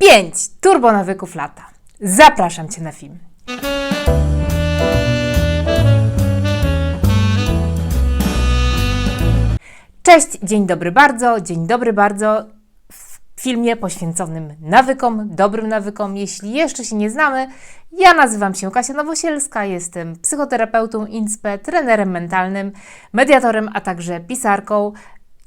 5. Turbo nawyków lata. Zapraszam Cię na film. Cześć, dzień dobry bardzo, dzień dobry bardzo. W filmie poświęconym nawykom, dobrym nawykom. Jeśli jeszcze się nie znamy, ja nazywam się Kasia Nowosielska, jestem psychoterapeutą INSPE, trenerem mentalnym, mediatorem, a także pisarką.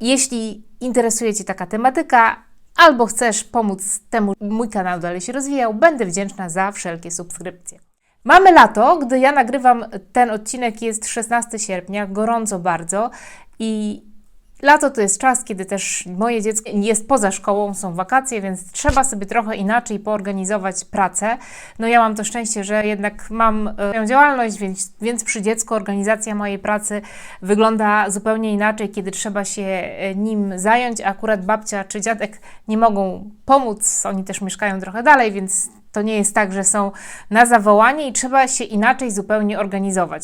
Jeśli interesuje Cię taka tematyka, albo chcesz pomóc temu, mój kanał dalej się rozwijał, będę wdzięczna za wszelkie subskrypcje. Mamy lato, gdy ja nagrywam ten odcinek, jest 16 sierpnia, gorąco bardzo i Lato to jest czas, kiedy też moje dziecko jest poza szkołą, są wakacje, więc trzeba sobie trochę inaczej poorganizować pracę. No ja mam to szczęście, że jednak mam e, działalność, więc, więc przy dziecku organizacja mojej pracy wygląda zupełnie inaczej, kiedy trzeba się e, nim zająć, a akurat babcia czy dziadek nie mogą pomóc, oni też mieszkają trochę dalej, więc to nie jest tak, że są na zawołanie i trzeba się inaczej zupełnie organizować.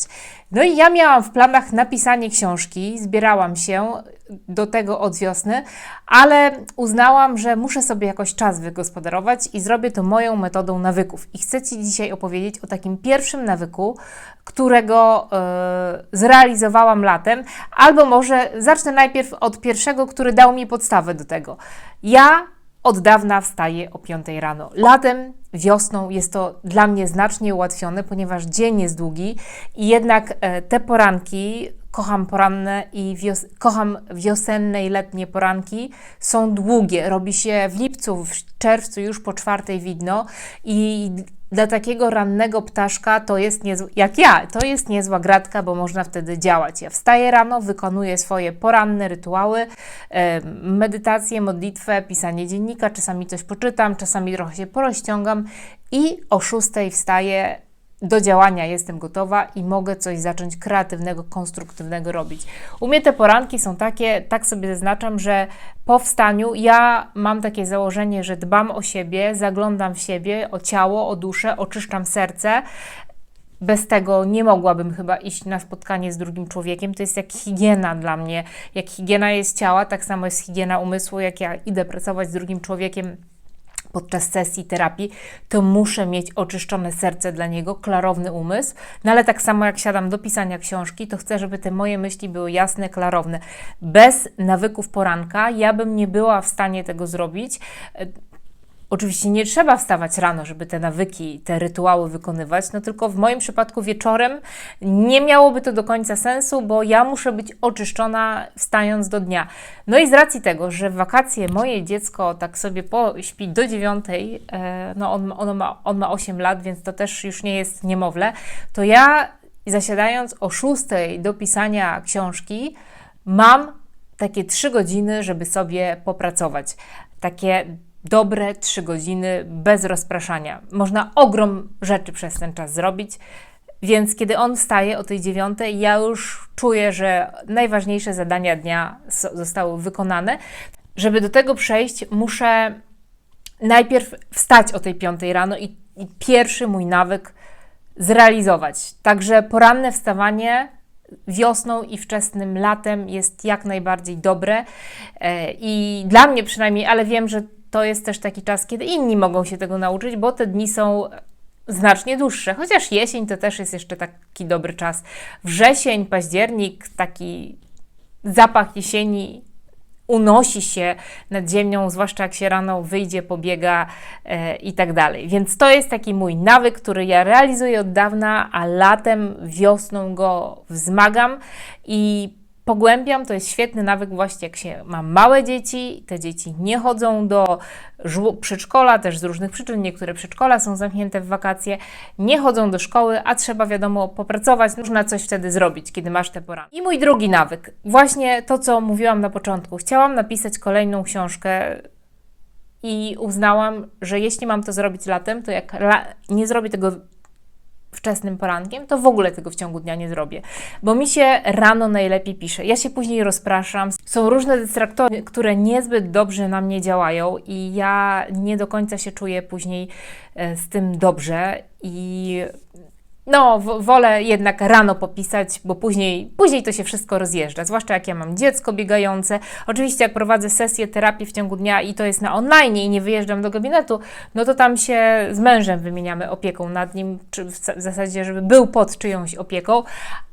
No i ja miałam w planach napisanie książki, zbierałam się do tego od wiosny, ale uznałam, że muszę sobie jakoś czas wygospodarować i zrobię to moją metodą nawyków. I chcę Ci dzisiaj opowiedzieć o takim pierwszym nawyku, którego yy, zrealizowałam latem, albo może zacznę najpierw od pierwszego, który dał mi podstawę do tego. Ja od dawna wstaję o 5 rano. Latem, wiosną jest to dla mnie znacznie ułatwione, ponieważ dzień jest długi i jednak e, te poranki, kocham poranne i wios kocham wiosenne i letnie poranki, są długie. Robi się w lipcu, w czerwcu już po czwartej widno i dla takiego rannego ptaszka to jest niezła, jak ja, to jest niezła gratka, bo można wtedy działać. Ja wstaję rano, wykonuję swoje poranne rytuały, e, medytację, modlitwę, pisanie dziennika, czasami coś poczytam, czasami trochę się porozciągam i o szóstej wstaję do działania jestem gotowa i mogę coś zacząć kreatywnego, konstruktywnego robić. U mnie te poranki są takie, tak sobie zaznaczam, że po wstaniu ja mam takie założenie, że dbam o siebie, zaglądam w siebie, o ciało, o duszę, oczyszczam serce. Bez tego nie mogłabym chyba iść na spotkanie z drugim człowiekiem. To jest jak higiena dla mnie. Jak higiena jest ciała, tak samo jest higiena umysłu. Jak ja idę pracować z drugim człowiekiem, podczas sesji terapii, to muszę mieć oczyszczone serce dla niego, klarowny umysł. No ale tak samo jak siadam do pisania książki, to chcę, żeby te moje myśli były jasne, klarowne. Bez nawyków poranka ja bym nie była w stanie tego zrobić. Oczywiście nie trzeba wstawać rano, żeby te nawyki, te rytuały wykonywać, no tylko w moim przypadku wieczorem nie miałoby to do końca sensu, bo ja muszę być oczyszczona wstając do dnia. No i z racji tego, że w wakacje moje dziecko tak sobie śpi do dziewiątej, e, no on, on, ma, on ma 8 lat, więc to też już nie jest niemowlę, to ja zasiadając o szóstej do pisania książki, mam takie trzy godziny, żeby sobie popracować. Takie dobre trzy godziny bez rozpraszania. Można ogrom rzeczy przez ten czas zrobić. Więc kiedy on wstaje o tej dziewiątej, ja już czuję, że najważniejsze zadania dnia zostały wykonane. Żeby do tego przejść, muszę najpierw wstać o tej piątej rano i, i pierwszy mój nawyk zrealizować. Także poranne wstawanie wiosną i wczesnym latem jest jak najbardziej dobre e, i dla mnie przynajmniej, ale wiem, że to jest też taki czas, kiedy inni mogą się tego nauczyć, bo te dni są znacznie dłuższe. Chociaż jesień to też jest jeszcze taki dobry czas. Wrzesień, październik, taki zapach jesieni unosi się nad ziemią, zwłaszcza jak się rano wyjdzie, pobiega e, i tak dalej. Więc to jest taki mój nawyk, który ja realizuję od dawna, a latem, wiosną go wzmagam i pogłębiam. To jest świetny nawyk właśnie jak się ma małe dzieci, te dzieci nie chodzą do przedszkola, też z różnych przyczyn, niektóre przedszkola są zamknięte w wakacje, nie chodzą do szkoły, a trzeba wiadomo popracować, można coś wtedy zrobić, kiedy masz te poranki. I mój drugi nawyk, właśnie to, co mówiłam na początku. Chciałam napisać kolejną książkę i uznałam, że jeśli mam to zrobić latem, to jak nie zrobię tego wczesnym porankiem, to w ogóle tego w ciągu dnia nie zrobię, bo mi się rano najlepiej pisze. Ja się później rozpraszam. Są różne dystraktory, które niezbyt dobrze na mnie działają i ja nie do końca się czuję później e, z tym dobrze i no, wolę jednak rano popisać, bo później, później to się wszystko rozjeżdża, zwłaszcza jak ja mam dziecko biegające. Oczywiście, jak prowadzę sesję terapii w ciągu dnia i to jest na online i nie wyjeżdżam do gabinetu, no to tam się z mężem wymieniamy opieką nad nim, czy w zasadzie, żeby był pod czyjąś opieką,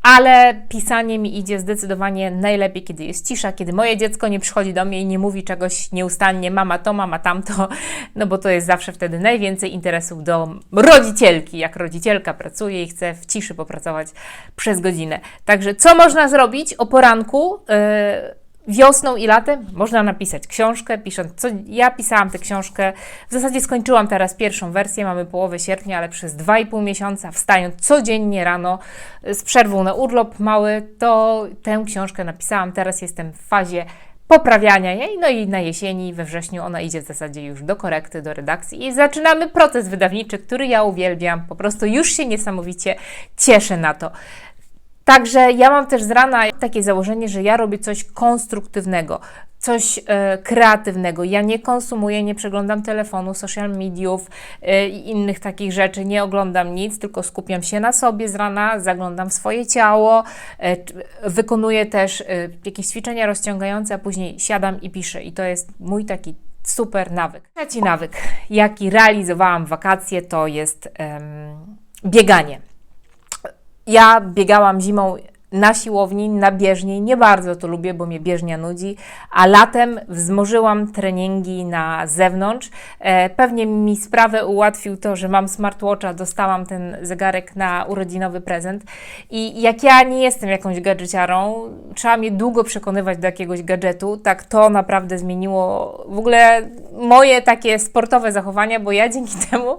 ale pisanie mi idzie zdecydowanie najlepiej, kiedy jest cisza, kiedy moje dziecko nie przychodzi do mnie i nie mówi czegoś nieustannie, mama to, mama tamto, no bo to jest zawsze wtedy najwięcej interesów do rodzicielki, jak rodzicielka pracuje i chce w ciszy popracować przez godzinę. Także co można zrobić o poranku? Yy, Wiosną i latem można napisać książkę, pisząc, co ja pisałam tę książkę, w zasadzie skończyłam teraz pierwszą wersję, mamy połowę sierpnia, ale przez 2,5 miesiąca, wstając codziennie rano y, z przerwą na urlop mały, to tę książkę napisałam. Teraz jestem w fazie poprawiania jej, no i na jesieni, we wrześniu ona idzie w zasadzie już do korekty, do redakcji i zaczynamy proces wydawniczy, który ja uwielbiam, po prostu już się niesamowicie cieszę na to. Także ja mam też z rana takie założenie, że ja robię coś konstruktywnego, coś e, kreatywnego. Ja nie konsumuję, nie przeglądam telefonu, social mediów e, i innych takich rzeczy, nie oglądam nic, tylko skupiam się na sobie z rana, zaglądam w swoje ciało, e, wykonuję też jakieś ćwiczenia rozciągające, a później siadam i piszę. I to jest mój taki super nawyk. Trzeci nawyk, jaki realizowałam w wakacje, to jest bieganie. Ja biegałam zimą na siłowni, na bieżni. Nie bardzo to lubię, bo mnie bieżnia nudzi, a latem wzmożyłam treningi na zewnątrz. E, pewnie mi sprawę ułatwił to, że mam smartwatcha, dostałam ten zegarek na urodzinowy prezent. I jak ja nie jestem jakąś gadżeciarą, trzeba mnie długo przekonywać do jakiegoś gadżetu, tak to naprawdę zmieniło w ogóle moje takie sportowe zachowania, bo ja dzięki temu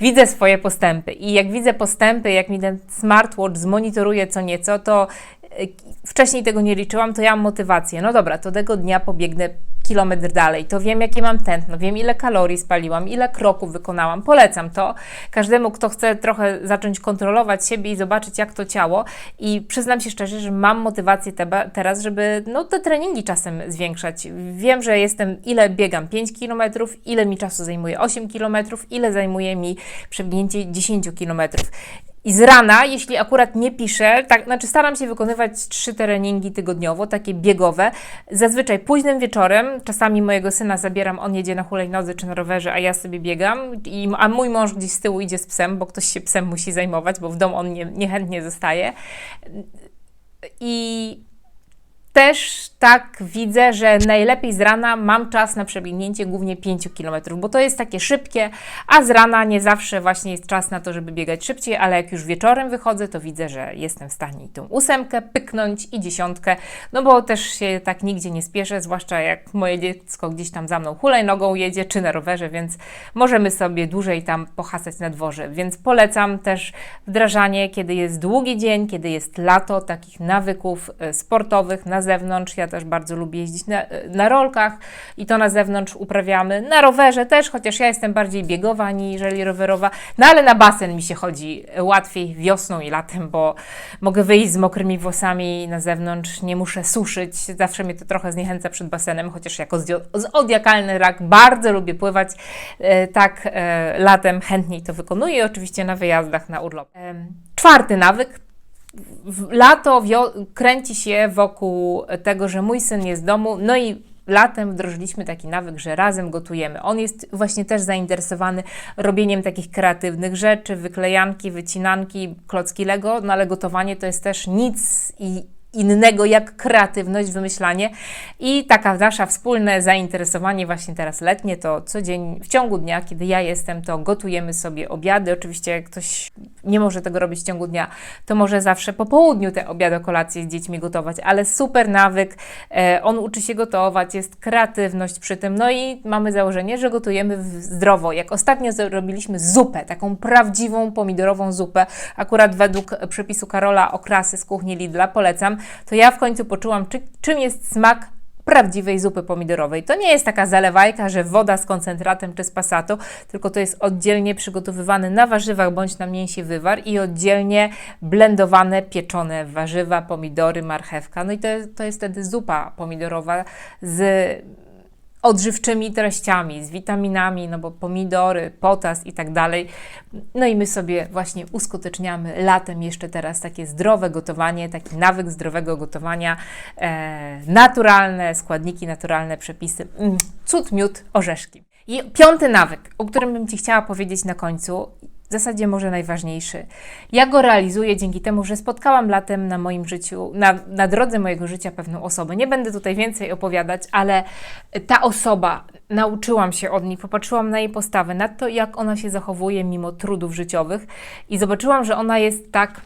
widzę swoje postępy. I jak widzę postępy, jak mi ten smartwatch zmonitoruje co nieco, to e, wcześniej tego nie liczyłam, to ja mam motywację. No dobra, to tego dnia pobiegnę kilometr dalej, to wiem jakie mam tętno, wiem ile kalorii spaliłam, ile kroków wykonałam, polecam to każdemu, kto chce trochę zacząć kontrolować siebie i zobaczyć jak to ciało i przyznam się szczerze, że mam motywację teba, teraz, żeby no, te treningi czasem zwiększać. Wiem, że jestem, ile biegam 5 km, ile mi czasu zajmuje 8 km, ile zajmuje mi przebiegnięcie 10 km. I z rana, jeśli akurat nie piszę, tak, znaczy staram się wykonywać trzy treningi tygodniowo, takie biegowe, zazwyczaj późnym wieczorem, czasami mojego syna zabieram, on jedzie na hulajnodze czy na rowerze, a ja sobie biegam, i, a mój mąż gdzieś z tyłu idzie z psem, bo ktoś się psem musi zajmować, bo w domu on nie, niechętnie zostaje. I też tak widzę, że najlepiej z rana mam czas na przebiegnięcie głównie 5 km, bo to jest takie szybkie, a z rana nie zawsze właśnie jest czas na to, żeby biegać szybciej, ale jak już wieczorem wychodzę, to widzę, że jestem w stanie i tą ósemkę pyknąć i dziesiątkę, no bo też się tak nigdzie nie spieszę, zwłaszcza jak moje dziecko gdzieś tam za mną hulajnogą jedzie, czy na rowerze, więc możemy sobie dłużej tam pohasać na dworze, więc polecam też wdrażanie, kiedy jest długi dzień, kiedy jest lato, takich nawyków e, sportowych na zewnątrz. Ja też bardzo lubię jeździć na, na rolkach i to na zewnątrz uprawiamy. Na rowerze też, chociaż ja jestem bardziej biegowa aniżeli rowerowa, no ale na basen mi się chodzi łatwiej wiosną i latem, bo mogę wyjść z mokrymi włosami na zewnątrz, nie muszę suszyć. Zawsze mnie to trochę zniechęca przed basenem, chociaż jako zodiakalny rak bardzo lubię pływać. E, tak, e, latem chętniej to wykonuję, oczywiście na wyjazdach na urlop. Czwarty nawyk lato kręci się wokół tego, że mój syn jest w domu, no i latem wdrożyliśmy taki nawyk, że razem gotujemy. On jest właśnie też zainteresowany robieniem takich kreatywnych rzeczy, wyklejanki, wycinanki, klocki Lego, no ale gotowanie to jest też nic i innego jak kreatywność, wymyślanie i taka nasza wspólne zainteresowanie właśnie teraz letnie, to co dzień w ciągu dnia, kiedy ja jestem, to gotujemy sobie obiady. Oczywiście jak ktoś nie może tego robić w ciągu dnia, to może zawsze po południu te obiady, kolacje z dziećmi gotować, ale super nawyk, e, on uczy się gotować, jest kreatywność przy tym, no i mamy założenie, że gotujemy zdrowo. Jak ostatnio zrobiliśmy zupę, taką prawdziwą pomidorową zupę, akurat według przepisu Karola Okrasy z kuchni Lidla, polecam, to ja w końcu poczułam, czy, czym jest smak prawdziwej zupy pomidorowej. To nie jest taka zalewajka, że woda z koncentratem czy z pasatu, tylko to jest oddzielnie przygotowywany na warzywach bądź na mięsie wywar i oddzielnie blendowane, pieczone warzywa, pomidory, marchewka. No i to, to jest wtedy zupa pomidorowa z odżywczymi treściami, z witaminami, no bo pomidory, potas i tak dalej. No i my sobie właśnie uskuteczniamy latem jeszcze teraz takie zdrowe gotowanie, taki nawyk zdrowego gotowania, e, naturalne składniki, naturalne przepisy, mm, cud, miód, orzeszki. I piąty nawyk, o którym bym Ci chciała powiedzieć na końcu, w zasadzie może najważniejszy. Ja go realizuję dzięki temu, że spotkałam latem na moim życiu, na, na drodze mojego życia pewną osobę. Nie będę tutaj więcej opowiadać, ale ta osoba, nauczyłam się od niej, popatrzyłam na jej postawę, na to, jak ona się zachowuje mimo trudów życiowych i zobaczyłam, że ona jest tak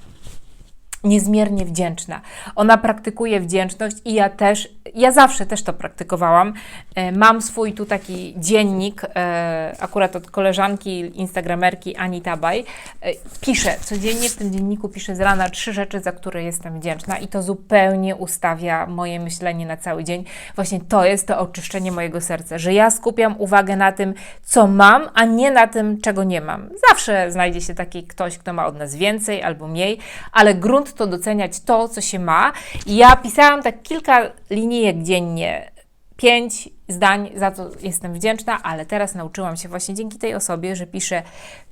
niezmiernie wdzięczna. Ona praktykuje wdzięczność i ja też, ja zawsze też to praktykowałam. E, Mam swój tu taki dziennik, e, akurat od koleżanki, instagramerki Ani Tabaj. E, Piszę, codziennie w tym dzienniku piszę z rana trzy rzeczy, za które jestem wdzięczna i to zupełnie ustawia moje myślenie na cały dzień. Właśnie to jest to oczyszczenie mojego serca, że ja skupiam uwagę na tym, co mam, a nie na tym, czego nie mam. Zawsze znajdzie się taki ktoś, kto ma od nas więcej albo mniej, ale grunt to doceniać to, co się ma. I ja pisałam tak kilka linijek dziennie, pięć zdań, za co jestem wdzięczna, ale teraz nauczyłam się właśnie dzięki tej osobie, że piszę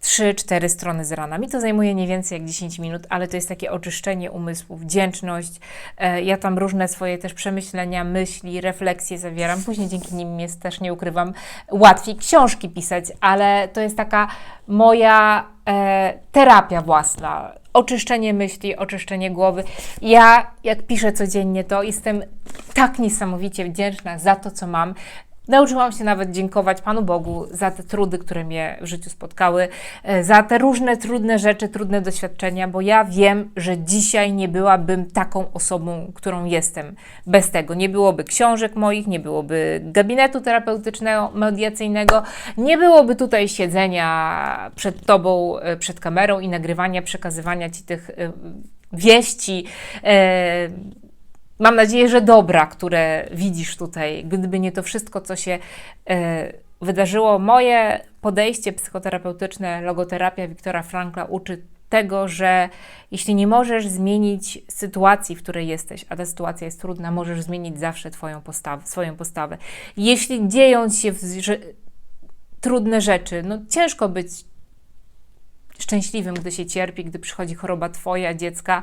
3-4 strony z rana. Mi to zajmuje nie więcej jak 10 minut, ale to jest takie oczyszczenie umysłu, wdzięczność. E, Ja tam różne swoje też przemyślenia, myśli, refleksje zawieram. Później dzięki nim jest też, nie ukrywam, łatwiej książki pisać, ale to jest taka moja e, terapia własna. Oczyszczenie myśli, oczyszczenie głowy. Ja, jak piszę codziennie, to jestem tak niesamowicie wdzięczna za to, co mam. Nauczyłam się nawet dziękować Panu Bogu za te trudy, które mnie w życiu spotkały, e, za te różne trudne rzeczy, trudne doświadczenia, bo ja wiem, że dzisiaj nie byłabym taką osobą, którą jestem. Bez tego nie byłoby książek moich, nie byłoby gabinetu terapeutycznego, mediacyjnego, nie byłoby tutaj siedzenia przed Tobą, e, przed kamerą i nagrywania, przekazywania Ci tych e, wieści. e, Mam nadzieję, że dobra, które widzisz tutaj, gdyby nie to wszystko, co się e, wydarzyło. Moje podejście psychoterapeutyczne, logoterapia Wiktora Frankla uczy tego, że jeśli nie możesz zmienić sytuacji, w której jesteś, a ta sytuacja jest trudna, możesz zmienić zawsze twoją postawę, swoją postawę. Jeśli dzieją się że, trudne rzeczy, no ciężko być szczęśliwym, gdy się cierpi, gdy przychodzi choroba twoja, dziecka,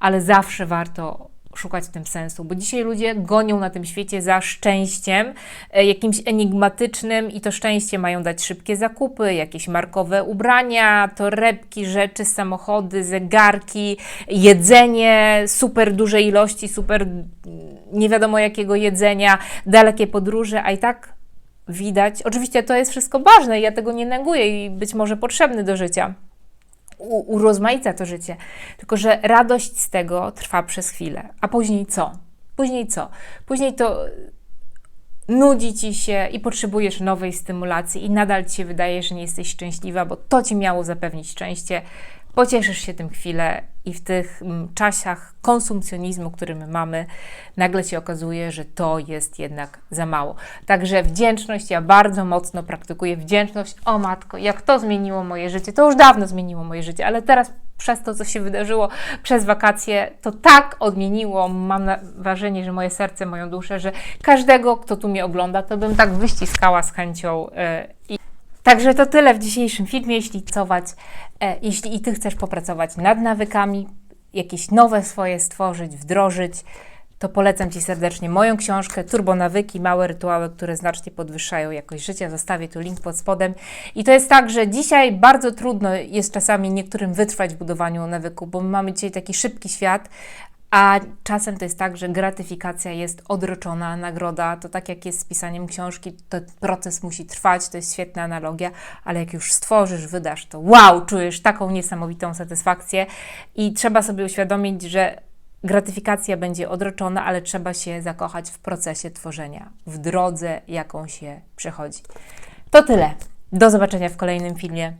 ale zawsze warto szukać w tym sensu, bo dzisiaj ludzie gonią na tym świecie za szczęściem, e, jakimś enigmatycznym i to szczęście mają dać szybkie zakupy, jakieś markowe ubrania, torebki, rzeczy, samochody, zegarki, jedzenie, super duże ilości, super nie wiadomo jakiego jedzenia, dalekie podróże, a i tak widać, oczywiście to jest wszystko ważne ja tego nie neguję i być może potrzebny do życia, urozmaica to życie. Tylko, że radość z tego trwa przez chwilę. A później co? Później co? Później to nudzi ci się i potrzebujesz nowej stymulacji, i nadal ci się wydaje, że nie jesteś szczęśliwa, bo to ci miało zapewnić szczęście. Pocieszysz się tym chwilę i w tych mm, czasach konsumpcjonizmu, który my mamy, nagle się okazuje, że to jest jednak za mało. Także wdzięczność, ja bardzo mocno praktykuję wdzięczność. O matko, jak to zmieniło moje życie, to już dawno zmieniło moje życie, ale teraz przez to, co się wydarzyło przez wakacje, to tak odmieniło, mam wrażenie, że moje serce, moją duszę, że każdego, kto tu mnie ogląda, to bym tak wyściskała z chęcią i Także to tyle w dzisiejszym filmie. Jeśli pracować, e, jeśli i Ty chcesz popracować nad nawykami, jakieś nowe swoje stworzyć, wdrożyć, to polecam Ci serdecznie moją książkę Turbo Nawyki, małe rytuały, które znacznie podwyższają jakość życia. Zostawię tu link pod spodem. I to jest tak, że dzisiaj bardzo trudno jest czasami niektórym wytrwać w budowaniu nawyku, bo my mamy dzisiaj taki szybki świat, a czasem to jest tak, że gratyfikacja jest odroczona, nagroda to tak jak jest z pisaniem książki, to proces musi trwać, to jest świetna analogia, ale jak już stworzysz, wydasz, to wow, czujesz taką niesamowitą satysfakcję i trzeba sobie uświadomić, że gratyfikacja będzie odroczona, ale trzeba się zakochać w procesie tworzenia, w drodze, jaką się przechodzi. To tyle. Do zobaczenia w kolejnym filmie.